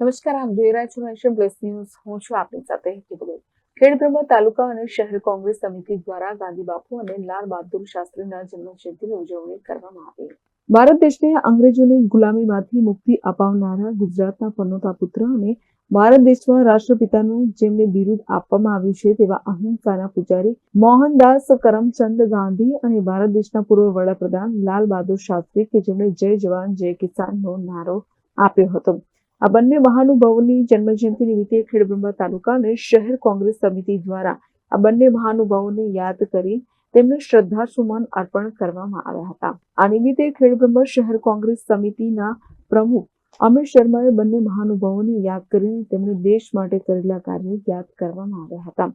નમસ્કાર, આપ જોઈ રહ્યા છો નેશન પ્લસ ન્યૂઝ. હું છું આપની સાથે હેતુ ખેડબ્રહ્મા તાલુકા અને શહેર કોંગ્રેસ સમિતિ દ્વારા ગાંધી બાપુ અને લાલ બહાદુર શાસ્ત્રીના જન્મજયંતિની ઉજવણી કરવામાં આવી. ભારત દેશને અંગ્રેજોની ગુલામીમાંથી મુક્તિ અપાવનારા ગુજરાતના પનોતા પુત્ર અને ભારત દેશમાં રાષ્ટ્રપિતાનું જેમને બિરુદ આપવામાં આવ્યું છે તેવા અહિંસાના પૂજારી મોહનદાસ કરમચંદ ગાંધી અને ભારત દેશના પૂર્વ વડાપ્રધાન લાલ બહાદુર શાસ્ત્રી કે જેમણે જય જવાન, જય કિસાનનો નારો આપ્યો હતો. આ બંને મહાનુભાવોની જન્મજયંતિ નિમિત્તે ખેડબ્રહ્મા તાલુકા અને શહેર કોંગ્રેસ સમિતિ દ્વારા આ બંને મહાનુભાવોને યાદ કરી તેમને શ્રદ્ધાસુમન અર્પણ કરવામાં આવ્યા હતા. આ નિમિત્તે ખેડબ્રહ્મા શહેર કોંગ્રેસ સમિતિના પ્રમુખ અમિત શર્માએ બંને મહાનુભાવોને યાદ કરીને તેમણે દેશ માટે કરેલા કાર્યો યાદ કરવામાં આવ્યા હતા.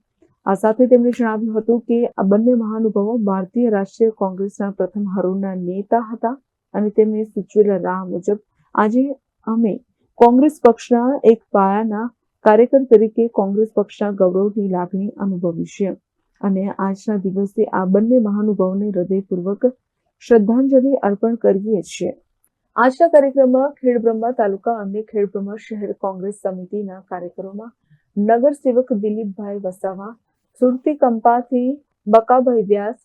આ સાથે તેમણે જણાવ્યું હતું કે આ બંને મહાનુભાવો ભારતીય રાષ્ટ્રીય કોંગ્રેસના પ્રથમ હરોળના નેતા હતા અને તેમણે સૂચવેલા રાહ મુજબ આજે અમે કોંગ્રેસ પક્ષના એક પાયાના કાર્યકર તરીકે કોંગ્રેસ પક્ષના ગૌરવની લાગણી અનુભવી છે. અને આજના દિવસે આ બંને મહાનુભાવને હૃદયપૂર્વક શ્રદ્ધાંજલિ અર્પણ કરીએ છીએ. આજના કાર્યક્રમમાં ખેડબ્રહ્મા તાલુકા અને ખેડબ્રહ્મા શહેર કોંગ્રેસ સમિતિના કાર્યકરોમાં નગરસેવક દિલીપભાઈ વસાવા, સુરતી કંપાથી બકાભાઈ વ્યાસ,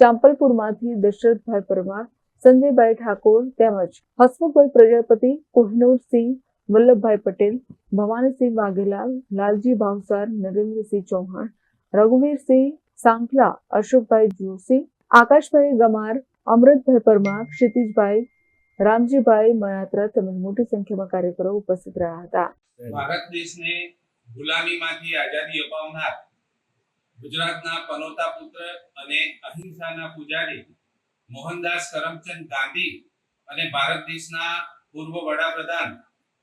ચાંપલપુરમાંથી દશરથભાઈ પરમાર, સંજયભાઈ ઠાકોર તેમજ હસમુખભાઈ પ્રજાપતિ, કોહિનૂરસિંહ વલ્લભભાઈ પટેલ, ભવાનીસિંહ વાઘેલા લાલજી ભાવસાર, નરેન્દ્રસિંહ ચૌહાણ, રઘુવીરસિંહ સાંખલા, અશોકભાઈ જોશી, આકાશભાઈ ગમાર, અમૃતભાઈ પરમાર, ક્ષિતિજભાઈ, રામજીભાઈ મયાત્રા તેમજ મોટી સંખ્યામાં કાર્યકરો ઉપસ્થિત રહ્યા હતા. ભારત દેશને ગુલામીમાંથી આઝાદી અપાવનાર ગુજરાતના પનોતા પુત્ર અને અહિંસાના પૂજારી મોહનદાસ કરમચંદ ગાંધી અને ભારત દેશના પૂર્વ વડાપ્રધાન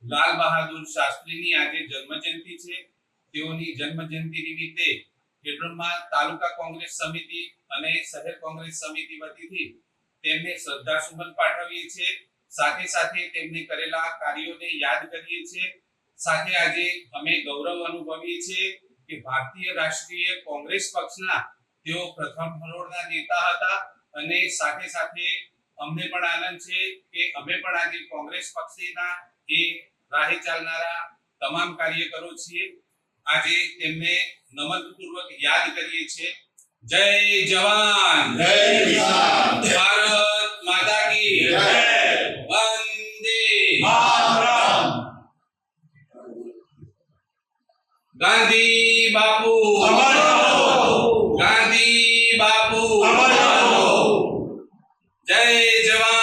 લાલ બહાદુર શાસ્ત્રીની આજે જન્મજયંતિ છે. તેઓની જન્મજયંતિ નિમિત્તે ખેડબ્રહ્મા તાલુકા કોંગ્રેસ સમિતિ અને શહેર કોંગ્રેસ સમિતિ વતીથી તેમને શ્રદ્ધાસુમન પાઠવીએ છીએ. સાથે સાથે તેમને કરેલા કાર્યોને યાદ કરીએ છીએ. સાથે આજે અમે ગૌરવ અનુભવીએ છીએ કે ભારતીય રાષ્ટ્રીય કોંગ્રેસ પક્ષના તેઓ પ્રથમ હરોળના નેતા હતા અને સાથે સાથે અમને પણ આનંદ છે કે અમે પણ આજે કોંગ્રેસ પક્ષના એ રાહે ચાલનારા તમામ કાર્યકરો છીએ. આજે તેમને નમનપૂર્વક યાદ કરીએ છીએ. જય જવાન. જય કિસાન. ભારત માતા કી જય. વંદે માતરમ ગાંધી બાપુ. અમર ગાંધી બાપુ. અમર જય જવાન.